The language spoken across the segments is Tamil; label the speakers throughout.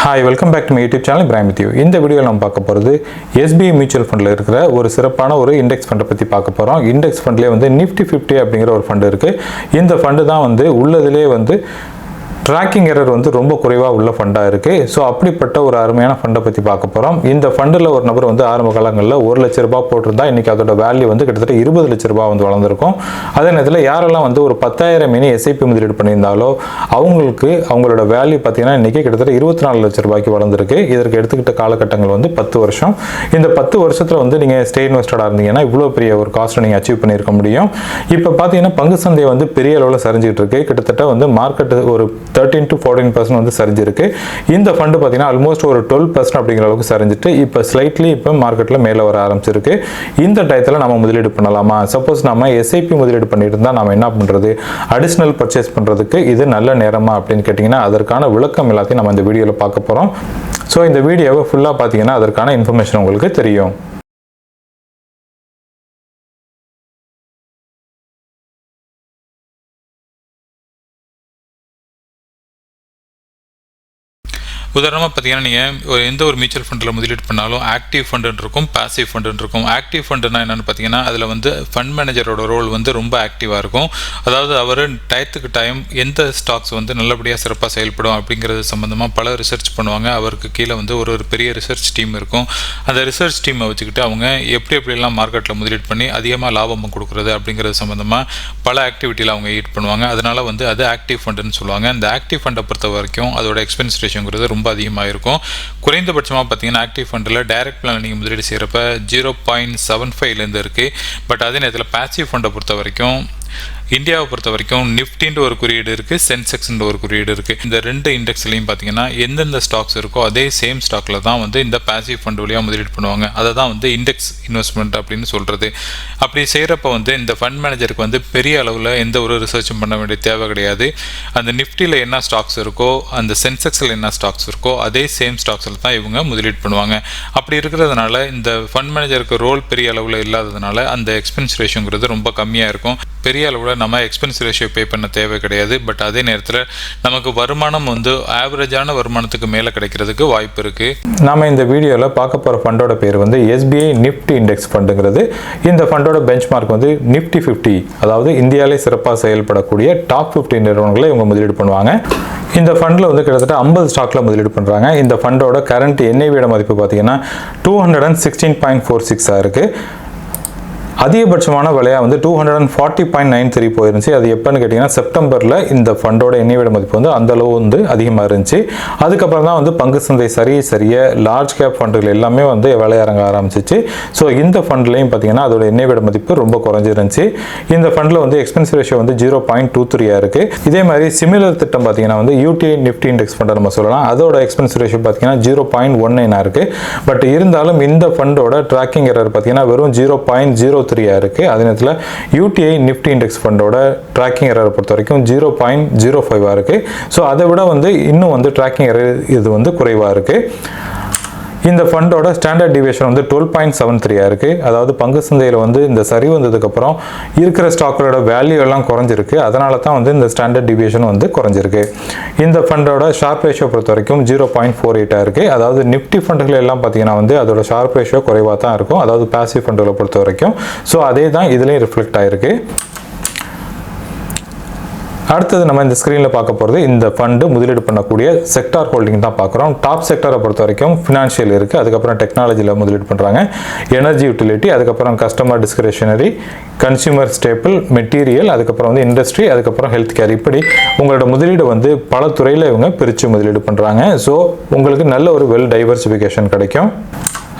Speaker 1: Hi welcome back to my YouTube channel prime with இந்த வீடியோவில் நம்ம பார்க்க போகிறது எஸ்பிஐ மியூச்சுவல் ஃபண்டில் இருக்கிற ஒரு சிறப்பான ஒரு இண்டெக்ஸ் ஃபண்டை பற்றி பார்க்க போகிறோம் இண்டெக்ஸ் ஃபண்ட்லேயே வந்து நிஃப்டி ஃபிஃப்டி அப்படிங்கிற ஒரு ஃபண்டு இருக்குது இந்த ஃபண்டு தான் வந்து உள்ளதிலே வந்து ட்ராக்கிங் எரர் வந்து ரொம்ப குறைவாக உள்ள ஃபண்டாக இருக்குது ஸோ அப்படிப்பட்ட ஒரு அருமையான ஃபண்டை பற்றி பார்க்க போகிறோம் இந்த ஃபண்டில் ஒரு நபர் வந்து ஆரம்ப காலங்களில் ஒரு லட்ச ரூபாய் போட்டிருந்தா இன்றைக்கி அதோட வேல்யூ வந்து கிட்டத்தட்ட இருபது லட்ச ரூபாய் வந்து வளர்ந்துருக்கும். அதே நேரத்தில் யாரெல்லாம் வந்து ஒரு பத்தாயிரம் இனி எஸ்ஐபி முதலீடு பண்ணியிருந்தாலோ அவங்களுக்கு அவங்களோட வேல்யூ பார்த்தீங்கன்னா இன்றைக்கி கிட்டத்தட்ட இருபத்தி நாலு லட்ச ரூபாய்க்கு வளர்ந்துருக்கு. இதற்கு எடுத்துக்கிட்ட காலகட்டங்கள் வந்து பத்து வருஷம். இந்த பத்து வருஷத்தில் வந்து நீங்கள் ஸ்டே இன்வெஸ்டடாக இருந்தீங்கன்னா இவ்வளோ பெரிய ஒரு காஸ்ட்டை நீங்கள் அச்சீவ் பண்ணியிருக்க முடியும். இப்போ பார்த்தீங்கன்னா பங்கு சந்தை வந்து பெரிய அளவில் சரிஞ்சிட்டு இருக்கு. கிட்டத்தட்ட வந்து மார்க்கெட்டு ஒரு தேர்ட்டின் டு ஃபோர்டீன் பர்சன்ட் வந்து சரிஞ்சிருக்கு. இந்த ஃபண்டு பார்த்தீங்கன்னா ஆல்மோஸ்ட் ஒரு டுவெல் பர்சன்ட் அப்படிங்கிற அளவுக்கு சரிஞ்சிட்டு இப்போ ஸ்லைட்லி இப்போ மார்க்கெட்டில் மேலே வர ஆரம்பிச்சிருக்கு. இந்த டயத்தில் நம்ம முதலீடு பண்ணலாமா? சப்போஸ் நம்ம எஸ்ஐபி முதலீடு பண்ணிட்டு இருந்தால் நம்ம என்ன பண்ணுறது அடிஷ்னல் பர்ச்சேஸ் பண்ணுறதுக்கு இது நல்ல நேரமா அப்படின்னு கேட்டிங்கன்னா அதற்கான விளக்கம் எல்லாத்தையும் நம்ம இந்த வீடியோவில் பார்க்க போகிறோம் ஸோ இந்த வீடியோவை ஃபுல்லாக பார்த்தீங்கன்னா அதற்கான இன்ஃபர்மேஷன் உங்களுக்கு தெரியும்.
Speaker 2: உதாரணமாக பார்த்தீங்கன்னா நீங்கள் ஒரு எந்த ஒரு மியூச்சுவல் ஃபண்டில் முதலீடு பண்ணாலும் ஆக்டிவ் ஃபண்டுன்னு இருக்கும் பாசிவ் ஃபண்டுன்னு இருக்கும் ஆக்டிவ் ஃபண்டுனா என்னென்னு பார்த்தீங்கன்னா அதில் வந்து ஃபண்ட் மேனேஜரோட ரோல் வந்து ரொம்ப ஆக்டிவாக இருக்கும். அதாவது அவர் டயத்துக்கு டைம் எந்த ஸ்டாக்ஸ் வந்து நல்லபடியாக சிறப்பாக செயல்படும் அப்படிங்கிறது சம்மந்தமாக பல ரிசர்ச் பண்ணுவாங்க. அவருக்கு கீழே வந்து ஒரு ஒரு பெரிய ரிசர்ச் டீம் இருக்கும். அந்த ரிசர்ச் டீமை வச்சுக்கிட்டு அவங்க எப்படி எப்படிலாம் மார்க்கெட்டில் முதலீடு பண்ணி அதிகமாக லாபமும் கொடுக்குறது அப்படிங்கிறது சம்மந்தமாக பல ஆக்டிவிட்டியில் அவங்க ஈட் பண்ணுவாங்க. அதனால் வந்து அது ஆக்டிவ் ஃபண்டுன்னு சொல்லுவாங்க. அந்த ஆக்டிவ் ஃபண்டை பொறுத்த வரைக்கும் அதோட எக்ஸ்பென்ஸ் ரேஷியோங்கிறது ரொம்ப ரொம்ப அதிகமாக இருக்கும் குறைந்தபட்சமாக பார்த்தீங்கன்னா ஆக்டிவ் ஃபண்டில் டைரக்ட் பிளான் நீங்கள் முதலீடு செய்கிறப்ப ஜீரோ பாயிண்ட் செவன் ஃபைவ்லேருந்து இருக்குது பட் அதே நேரத்தில் பேசிவ் ஃபண்டை பொறுத்த வரைக்கும் இந்தியாவை பொறுத்த வரைக்கும் நிஃப்டின்ற ஒரு குறியீடு இருக்குது சென்செக்ஸ்ன்ற ஒரு குறியீடு இருக்குது இந்த ரெண்டு இண்டெக்ஸ்லையும் பார்த்தீங்கன்னா எந்தெந்த ஸ்டாக்ஸ் இருக்கோ அதே சேம் ஸ்டாக்கில் தான் வந்து இந்த பாசிவ் ஃபண்ட் வழியாக முதலீடு பண்ணுவாங்க. அதை தான் வந்து இண்டெக்ஸ் இன்வெஸ்ட்மெண்ட் அப்படின்னு சொல்கிறது அப்படி செய்கிறப்ப வந்து இந்த ஃபண்ட் மேனேஜருக்கு வந்து பெரிய அளவில் எந்த ஒரு ரிசர்ச்சும் பண்ண வேண்டிய தேவை கிடையாது. அந்த நிஃப்டியில் என்ன ஸ்டாக்ஸ் இருக்கோ அந்த சென்செக்ஸில் என்ன ஸ்டாக்ஸ் இருக்கோ அதே சேம் ஸ்டாக்ஸில் தான் இவங்க முதலீடு பண்ணுவாங்க. அப்படி இருக்கிறதுனால இந்த ஃபண்ட் மேனேஜருக்கு ரோல் பெரிய அளவில் இல்லாததுனால அந்த எக்ஸ்பென்ஸ் ரேஷியோங்கிறது ரொம்ப கம்மியாக இருக்கும். பெரிய அளவில் நம்ம எக்ஸ்பென்ஸ் ரேஷியோ பே பண்ண தேவை கிடையாது. பட் அதே நேரத்தில் நமக்கு வருமானம் வந்து ஆவரேஜான வருமானத்துக்கு மேலே கிடைக்கிறதுக்கு வாய்ப்பு இருக்குது
Speaker 1: நாம் இந்த வீடியோவில் பார்க்க போகிற ஃபண்டோட பேர் வந்து எஸ்பிஐ நிஃப்டி இண்டெக்ஸ் ஃபண்டுங்கிறது இந்த ஃபண்டோட பெஞ்ச் மார்க் வந்து நிஃப்டி ஃபிஃப்டி அதாவது இந்தியாவிலே சிறப்பாக செயல்படக்கூடிய டாப் ஃபிஃப்டி நிறுவனங்களை இவங்க முதலீடு பண்ணுவாங்க. இந்த ஃபண்டில் வந்து கிட்டத்தட்ட ஐம்பது ஸ்டாக்ல முதலீடு பண்ணுறாங்க இந்த ஃபண்டோட கரண்ட் என்ஐவியோட மதிப்பு பார்த்தீங்கன்னா two hundred and sixteen point four சிக்ஸாக இருக்குது அதிகபட்சமான விலையாக வந்து two hundred and forty point nine three போயிருந்துச்சு. அது எப்போன்னு கேட்டிங்கன்னா செப்டம்பரில் இந்த ஃபண்டோட எண்ணிவிட மதிப்பு வந்து அந்த அளவு வந்து அதிகமாக இருந்துச்சு. அதுக்கப்புறம் தான் வந்து பங்கு சந்தை சரி சரிய லார்ஜ் கேப் ஃபண்டுகள் எல்லாமே வந்து விளையாறங்க ஆரம்பிச்சிச்சு. ஸோ இந்த ஃபண்ட்லையும் பார்த்தீங்கன்னா அதோட எண்ணிவிட மதிப்பு ரொம்ப குறைஞ்சிருந்துச்சு. இந்த ஃபண்டில் வந்து எக்ஸ்பென்ஸ் ரேஷியோ வந்து ஜீரோ பாயிண்ட் டூ த்ரீயாக இருக்குது இதே மாதிரி சிமிலர் திட்டம் பார்த்தீங்கன்னா வந்து யூடிஐ நிஃப்டி இண்டெக்ஸ் ஃபண்டை நம்ம சொல்லலாம். அதோட எக்ஸ்பென்ஸ் ரேஷியோ பார்த்தீங்கன்னா ஜீரோ பாயிண்ட் ஒன் நைனாக இருக்குது பட் இருந்தாலும் இந்த ஃபண்டோட ட்ராக்கிங் எரர் பார்த்தீங்கன்னா வெறும் ஜீரோ பாயிண்ட் ஜீரோ த்ரீயாக இருக்குது அதே நேரத்தில் யூடிஐ நிஃப்டி இண்டெக்ஸ் ஃபண்டோட ட்ராக்கிங் எரரை பொறுத்த வரைக்கும் ஜீரோ பாயிண்ட் ஜீரோ ஃபைவாக இருக்குது ஸோ அதை விட வந்து இன்னும் வந்து ட்ராக்கிங் எரர் இது வந்து குறைவாக இருக்குது இந்த ஃபண்டோட ஸ்டாண்டர்ட் டிவியேஷன் வந்து டுவெல் பாயிண்ட் செவன் த்ரீயாக இருக்குது அதாவது பங்கு சந்தையில் வந்து இந்த சரி வந்ததுக்கப்புறம் இருக்கிற ஸ்டாக்கோட வேல்யூ எல்லாம் குறைஞ்சிருக்கு. அதனால தான் வந்து இந்த ஸ்டாண்டர்ட் டிவியேஷன் வந்து குறைஞ்சிருக்கு. இந்த ஃபண்டோட ஷார்ப் ரேஷியோ பொறுத்த வரைக்கும் ஜீரோ பாயிண்ட் ஃபோர் எயிட்டாக இருக்குது அதாவது நிஃப்டி ஃபண்டுகள் எல்லாம் பார்த்தீங்கன்னா வந்து அதோட ஷார்ப் ரேஷியோ குறைவாக தான் இருக்கும். அதாவது பாசிவ் ஃபண்டுகளை பொறுத்த வரைக்கும் ஸோ அதே தான் இதுலேயும் ரிஃப்ளெக்ட் ஆயிருக்கு. அடுத்தது நம்ம இந்த ஸ்க்ரீனில் பார்க்க போகிறது இந்த ஃபண்டு முதலீடு பண்ணக்கூடிய செக்டார் ஹோல்டிங் தான் பார்க்குறோம். டாப் செக்டரை பொறுத்த வரைக்கும் ஃபினான்ஷியல் இருக்குது அதுக்கப்புறம் டெக்னாலஜியில் முதலீடு பண்ணுறாங்க எனர்ஜி யூட்டிலிட்டி அதுக்கப்புறம் customer discretionary consumer staple material அதுக்கப்புறம் வந்து இண்டஸ்ட்ரி அதுக்கப்புறம் ஹெல்த் கேர் இப்படி உங்களோட முதலீடு வந்து பல துறையில் இவங்க பிரித்து முதலீடு பண்ணுறாங்க ஸோ உங்களுக்கு நல்ல ஒரு வெல் டைவர்சிஃபிகேஷன் கிடைக்கும்.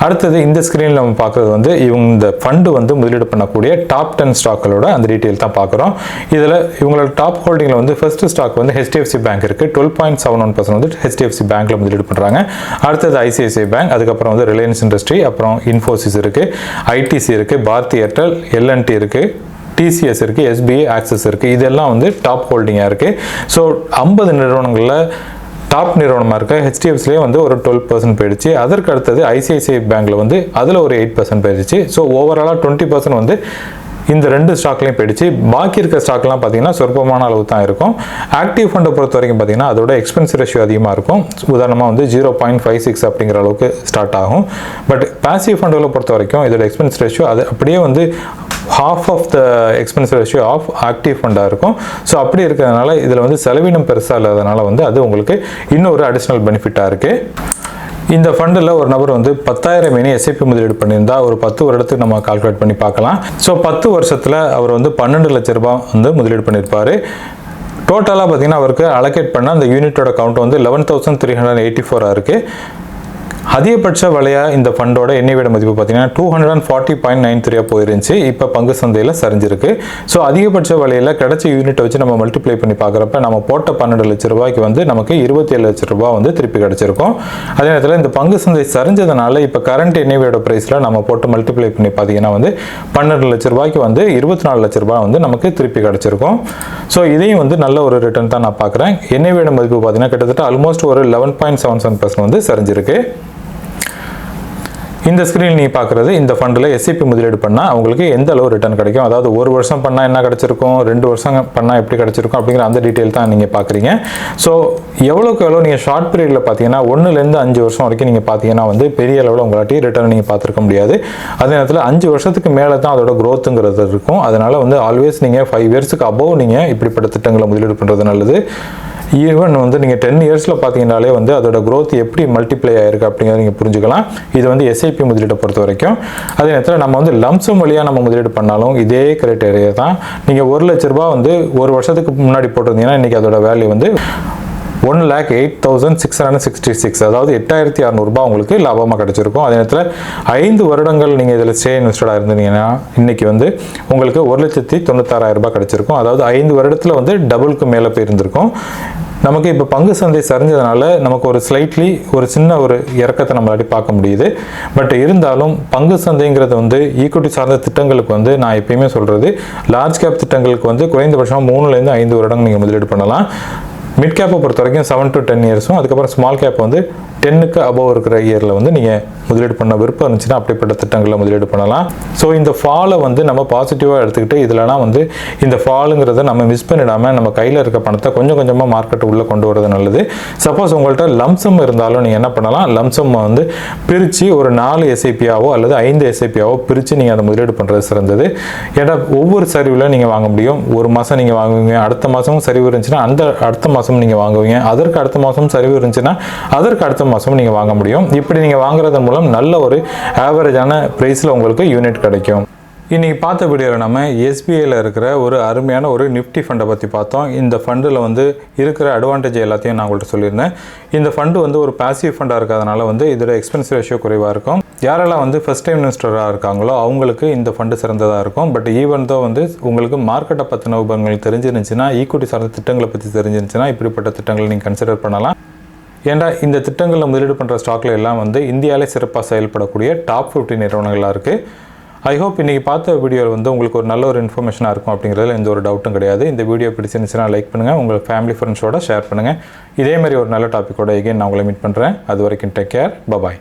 Speaker 1: அடுத்தது இந்த ஸ்க்ரீனில் நம்ம பார்க்குறது வந்து இவங்க இந்த ஃபண்டு வந்து முதலீடு பண்ணக்கூடிய டாப் டென் ஸ்டாக்களோட அந்த டீட்டெயில் தான் பார்க்குறோம். இதில் இவங்களோட டாப் ஹோல்டிங்கில் வந்து ஃபர்ஸ்ட் ஸ்டாக் வந்து ஹெச்டிஎஃப்சி பேங்க் இருக்குது twelve point seven one percent வந்து ஹெச்டிஎஃப்சி பேங்க்கில் முதலீடு பண்ணுறாங்க அடுத்தது ஐசிஐசிஐ பேங்க் அதுக்கப்புறம் வந்து ரிலையன்ஸ் இண்டஸ்ட்ரி அப்புறம் இன்ஃபோசிஸ் இருக்குது ஐடிசி இருக்குது Bharti Airtel L and T இருக்குது டிசிஎஸ் இருக்குது எஸ்பிஐ ஆக்சஸ் இருக்குது இதெல்லாம் வந்து டாப் ஹோல்டிங்காக இருக்குது ஸோ ஐம்பது நிறுவனங்களில் டாப் நிறுவனமாக இருக்க ஹெச்டிஎஃப்சிலே வந்து ஒரு டுவெல் பர்சன்ட் போயிடுச்சு. அதற்கு அடுத்தது ஐசிஐசிஐ பேங்க்கில் வந்து அதில் ஒரு எயிட் பர்சன்ட் போயிடுச்சு. ஸோ ஓவராலாக டுவெண்ட்டி பர்சன்ட் வந்து இந்த ரெண்டு ஸ்டாக்லையும் போயிடுச்சு. பாக்கி இருக்க ஸ்டாக்லாம் பார்த்தீங்கன்னா சொற்பமான அளவு தான் இருக்கும். ஆக்டிவ் ஃபண்டை பொறுத்த வரைக்கும் பார்த்தீங்கன்னா அதோட எக்ஸ்பென்ஸ் ரேஷியோ அதிகமாக இருக்கும். உதாரணமாக வந்து ஜீரோ பாயிண்ட் ஃபைவ் சிக்ஸ் அப்படிங்கிற அளவுக்கு ஸ்டார்ட் ஆகும். பட் பாசிவ் ஃபண்டுகளை பொறுத்த வரைக்கும் இதோட எக்ஸ்பென்ஸ் ரேஷியோ அது அப்படியே வந்து half of the expense ratio of active ஃபண்டாக இருக்கும். ஸோ அப்படி இருக்கிறதுனால இதில் வந்து செலவினம் பெருசாக இல்லாதனால வந்து அது உங்களுக்கு இன்னொரு அடிஷ்னல் பெனிஃபிட்டாக இருக்குது இந்த ஃபண்டில் ஒரு நபர் வந்து பத்தாயிரம் இனி எஸ்ஐபி முதலீடு பண்ணியிருந்தா ஒரு பத்து வருடத்துக்கு நம்ம கால்குலேட் பண்ணி பார்க்கலாம். ஸோ பத்து வருஷத்தில் அவர் வந்து பன்னெண்டு லட்ச ரூபாய் வந்து முதலீடு பண்ணியிருப்பார். டோட்டலாக பார்த்தீங்கன்னா அவருக்கு அலோகேட் பண்ண அந்த யூனிட்டோட கவுண்ட் வந்து eleven thousand three hundred eighty ஃபோராக இருக்குது அதிகபட்ச விலையாக இந்த ஃபண்டோட எண்ணெய் விட மதிப்பு பார்த்தீங்கன்னா two hundred and forty point nine த்ரீயாக போயிருந்துச்சு. இப்போ பங்கு சந்தையில் சரிஞ்சிருக்கு. ஸோ அதிகபட்ச விலையில் கிடைச்ச யூனிட்டை வச்சு நம்ம மல்டிப்ளை பண்ணி பார்க்குறப்ப நம்ம போட்ட பன்னெண்டு லட்ச ரூபாய்க்கு வந்து நமக்கு இருபத்தி ஏழு லட்ச ரூபா வந்து திருப்பி கிடைச்சிருக்கும். அதே நேரத்தில் இந்த பங்கு சந்தை சரிஞ்சதுனால இப்போ கரண்ட் எண்ணெய் விட ப்ரைஸில் நம்ம போட்டு மல்டிப்ளை பண்ணி பார்த்தீங்கன்னா வந்து பன்னெண்டு லட்ச ரூபாய்க்கு வந்து இருபத்தி நாலு லட்ச ரூபாய் வந்து நமக்கு திருப்பி கிடச்சிருக்கும். ஸோ இதையும் வந்து நல்ல ஒரு ரிட்டர்ன் தான் நான் பார்க்குறேன். எண்ணெய் மதிப்பு பார்த்தீங்கன்னா கிட்டத்தட்ட ஆல்மோஸ்ட் ஒரு eleven point seven seven percent வந்து சரிஞ்சிருக்கு. இந்த ஸ்க்ரீன் நீங்கள் பார்க்குறது இந்த ஃபண்டில் எஸ்சிபி முதலீடு பண்ணால் அவங்களுக்கு எந்த அளவு ரிட்டர்ன் கிடைக்கும்? அதாவது ஒரு வருஷம் பண்ணால் என்ன கிடச்சிருக்கும்? ரெண்டு வருஷம் பண்ணால் எப்படி கிடைச்சிருக்கும்? அப்படிங்கிற அந்த டீட்டெயில் தான் நீங்கள் பார்க்குறீங்க ஸோ எவ்வளோக்கு எவ்வளோ நீங்கள் ஷார்ட் பீரியடில் பார்த்தீங்கன்னா ஒன்றுலேருந்து அஞ்சு வருஷம் வரைக்கும் நீங்கள் பார்த்தீங்கன்னா வந்து பெரிய அளவில் உங்களாட்டி ரிட்டர்ன் நீங்கள் பார்த்துருக்க முடியாது. அதே நேரத்தில் அஞ்சு வருஷத்துக்கு மேலே தான் அதோட க்ரோத்துங்கிறது இருக்கும். அதனால் வந்து ஆல்வேஸ் நீங்கள் ஃபைவ் இயர்ஸுக்கு அபோவ் நீங்கள் இப்படிப்பட்ட திட்டங்களை முதலீடு பண்ணுறது நல்லது. ஈவன் வந்து நீங்கள் டென் இயர்ஸில் பார்த்தீங்கனாலே வந்து அதோட க்ரோத் எப்படி மல்டிப்ளை ஆயிருக்கு அப்படிங்கிறத நீங்கள் புரிஞ்சுக்கலாம். இது வந்து எஸ்ஐபி முதலீட்டை பொறுத்த வரைக்கும். அதே நேரத்தில் நம்ம வந்து லம்சம் வழியாக நம்ம முதலீடு பண்ணாலும் இதே கிரைட்டேரியா தான். நீங்கள் ஒரு லட்ச ரூபா வந்து ஒரு வருஷத்துக்கு முன்னாடி போட்டிருந்தீங்கன்னா இன்றைக்கி அதோட வேல்யூ வந்து one lakh eight thousand six hundred sixty six அதாவது எட்டாயிரத்தி அறநூறுபா உங்களுக்கு லாபமாக கிடச்சிருக்கும். அதே நேரத்தில் ஐந்து வருடங்கள் நீங்கள் இதில் ஸ்டே இன்வெஸ்டடாக இருந்தீங்கன்னா இன்னைக்கு வந்து உங்களுக்கு ஒரு லட்சத்தி தொண்ணூத்தாறாயிரரூபா கிடச்சிருக்கும். அதாவது ஐந்து வருடத்தில் வந்து டபுளுக்கு மேலே போயிருந்திருக்கும். நமக்கு இப்போ பங்கு சந்தை சரிஞ்சதுனால நமக்கு ஒரு ஸ்லைட்லி ஒரு சின்ன ஒரு இறக்கத்தை நம்மளாடி பார்க்க முடியுது. பட் இருந்தாலும் பங்கு சந்தைங்கிறது வந்து ஈக்குவிட்டி சார்ந்த திட்டங்களுக்கு வந்து நான் எப்பயுமே சொல்கிறது லார்ஜ் கேப் திட்டங்களுக்கு வந்து குறைந்தபட்சம் மூணுலேருந்து ஐந்து வருடங்கள் நீங்கள் முதலீடு பண்ணலாம். மிட் கேப்பை பொறுத்த வரைக்கும் செவன் டு டென் இயர்ஸும் அதுக்கப்புறம் ஸ்மால் கேப் வந்து டென்னுக்கு அபவ் இருக்கிற இயரில் வந்து நீங்கள் முதலீடு பண்ண விருப்பம் இருந்துச்சுன்னா அப்படிப்பட்ட திட்டங்களில் முதலீடு பண்ணலாம். ஸோ இந்த ஃபாலை வந்து நம்ம பாசிட்டிவாக எடுத்துக்கிட்டு இதிலலாம் வந்து இந்த ஃபாலுங்கிறத நம்ம மிஸ் பண்ணிடாமல் நம்ம கையில் இருக்க பணத்தை கொஞ்சம் கொஞ்சமாக மார்க்கெட் உள்ளே கொண்டு வரது நல்லது. சப்போஸ் உங்கள்கிட்ட லம்சம் இருந்தாலும் நீங்கள் என்ன பண்ணலாம்? லம்சம் வந்து பிரித்து ஒரு நாலு எஸ்ஐபியாவோ அல்லது ஐந்து எஸ்ஐபியாவோ பிரித்து நீங்கள் அதை முதலீடு பண்ணுறது சிறந்தது. ஏன்னா ஒவ்வொரு சரிவில் நீங்கள் வாங்க முடியும். ஒரு மாதம் நீங்கள் வாங்குவீங்க அடுத்த மாதமும் சரிவு இருந்துச்சுன்னா அந்த அடுத்த மாதம் நீங்கள் வாங்குவீங்க. அதற்கு அடுத்த மாதம் சரிவு இருந்துச்சுன்னா அதற்கு அடுத்த மாதமும் நீங்கள் வாங்க முடியும். இப்படி நீங்கள் வாங்குறதன் மூலம் நல்ல ஒரு ஆவரேஜான ப்ரைஸில் உங்களுக்கு யூனிட் கிடைக்கும். இன்றைக்கி பார்த்த வீடியோவில் நம்ம எஸ்பிஐயில் இருக்கிற ஒரு அருமையான ஒரு நிஃப்டி ஃபண்டை பற்றி பார்த்தோம். இந்த ஃபண்டில் வந்து இருக்கிற அட்வான்டேஜ் எல்லாத்தையும் நான் உங்கள்கிட்ட சொல்லியிருந்தேன். இந்த ஃபண்டு வந்து ஒரு பாசிவ் ஃபண்டாக இருக்கிறதுனால வந்து இதோட எக்ஸ்பென்ஸ் ரேஷியோ குறைவாக இருக்கும். யாரெல்லாம் வந்து ஃபஸ்ட் டைம் இன்வெஸ்டராக இருக்காங்களோ அவங்களுக்கு இந்த ஃபண்டு சிறந்ததாக இருக்கும். பட் ஈவன் தோ வந்து உங்களுக்கு மார்க்கெட்டை பற்றின உபங்கள் தெரிஞ்சிருந்துச்சுன்னா ஈக்குவிட்டி சார்ந்த திட்டங்களை பற்றி தெரிஞ்சிருந்துச்சுன்னா இப்படிப்பட்ட திட்டங்களை நீங்கள் கன்சிடர் பண்ணலாம். ஏன்டா இந்த திட்டங்களில் முதலீடு பண்ணுற ஸ்டாக்ல எல்லாம் வந்து இந்தியாவிலே சிறப்பாக செயல்படக்கூடிய டாப் 50 நிறுவனங்களாக இருக்குது ஐ ஹோப் இன்றைக்கி பார்த்த வீடியோவில் வந்து உங்களுக்கு ஒரு நல்ல ஒரு இன்ஃபர்மேஷனாக இருக்கும் அப்படிங்கிறதுல எந்த ஒரு டவுட்டும் கிடையாது. இந்த வீடியோ பிடிச்சிருந்துச்சுன்னா லைக் பண்ணுங்கள் உங்கள் ஃபேமிலி ஃப்ரெண்ட்ஸோட ஷேர் பண்ணுங்கள் இதே மாதிரி ஒரு நல்ல டாப்பிக்கோட எகைன் நான் உங்களை மீட் பண்ணுறேன் அது வரைக்கும் டேக் கேர் பபாய்